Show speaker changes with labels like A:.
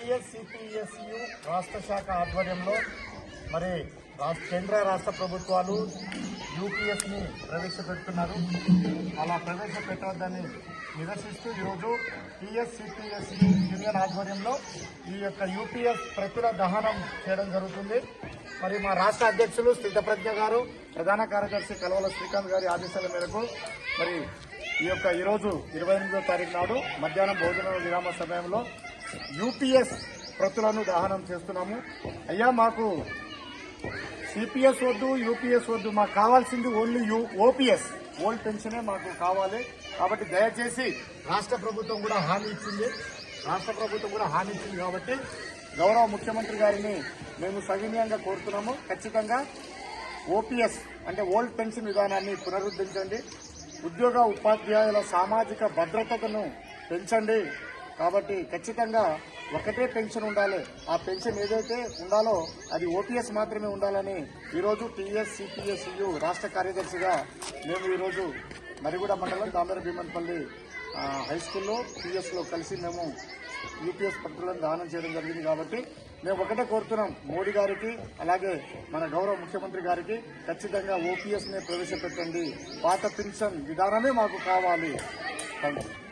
A: టిఎస్సిపిఎస్యు రాష్ట్ర శాఖ ఆధ్వర్యంలో మరి రాష్ట్ర కేంద్ర రాష్ట్ర ప్రభుత్వాలు యూపీఎస్ని ప్రవేశపెడుతున్నారు. అలా ప్రవేశపెట్టవద్దని నిరసిస్తూ ఈరోజు టిఎస్సిపిఎస్యు యూనియన్ ఆధ్వర్యంలో ఈ యొక్క యూపీఎస్ ప్రతుల దహనం చేయడం జరుగుతుంది. మరి మా రాష్ట్ర అధ్యక్షులు స్థితప్రజ్ఞ గారు ప్రధాన కార్యదర్శి కలవల శ్రీకాంత్ గారి ఆదేశాల మేరకు మరి ఈ యొక్క ఈరోజు ఇరవై ఎనిమిదో తారీఖు నాడు మధ్యాహ్నం భోజన విరామ సమయంలో యూపీఎస్ ప్రతులను దహనం చేస్తున్నాము. అయ్యా మాకు సిపిఎస్ వద్దు యూపీఎస్ వద్దు మాకు కావాల్సింది ఓన్లీ యూ ఓపీఎస్. ఓల్డ్ పెన్షనే మాకు కావాలి. కాబట్టి దయచేసి రాష్ట్ర ప్రభుత్వం కూడా హామీ ఇచ్చింది. రాష్ట్ర ప్రభుత్వం కూడా హామీ ఇచ్చింది కాబట్టి గౌరవ ముఖ్యమంత్రి గారిని మేము సవినీయంగా కోరుతున్నాము. ఖచ్చితంగా ఓపీఎస్ అంటే ఓల్డ్ పెన్షన్ విధానాన్ని పునరుద్ధరించండి. ఉద్యోగ ఉపాధ్యాయుల సామాజిక భద్రతను పెంచండి. కాబట్టి ఖచ్చితంగా ఒకటే పెన్షన్ ఉండాలి. ఆ పెన్షన్ ఏదైతే ఉండాలో అది ఓపీఎస్ మాత్రమే ఉండాలని ఈరోజు టీఎస్ సిపిఎస్యు రాష్ట్ర కార్యదర్శిగా మేము ఈరోజు మరిగూడ మండలం దామర భీమన్పల్లి హై స్కూల్లో టీఎస్లో కలిసి మేము యూపీఎస్ పత్రులను దానం చేయడం జరిగింది కాబట్టి మేము ఒకటే కోరుతున్నాం. మోడీ గారికి అలాగే మన గౌరవ ముఖ్యమంత్రి గారికి ఖచ్చితంగా ఓపీఎస్ని ప్రవేశపెట్టండి. పాత పెన్షన్ విధానమే మాకు కావాలి. Thank you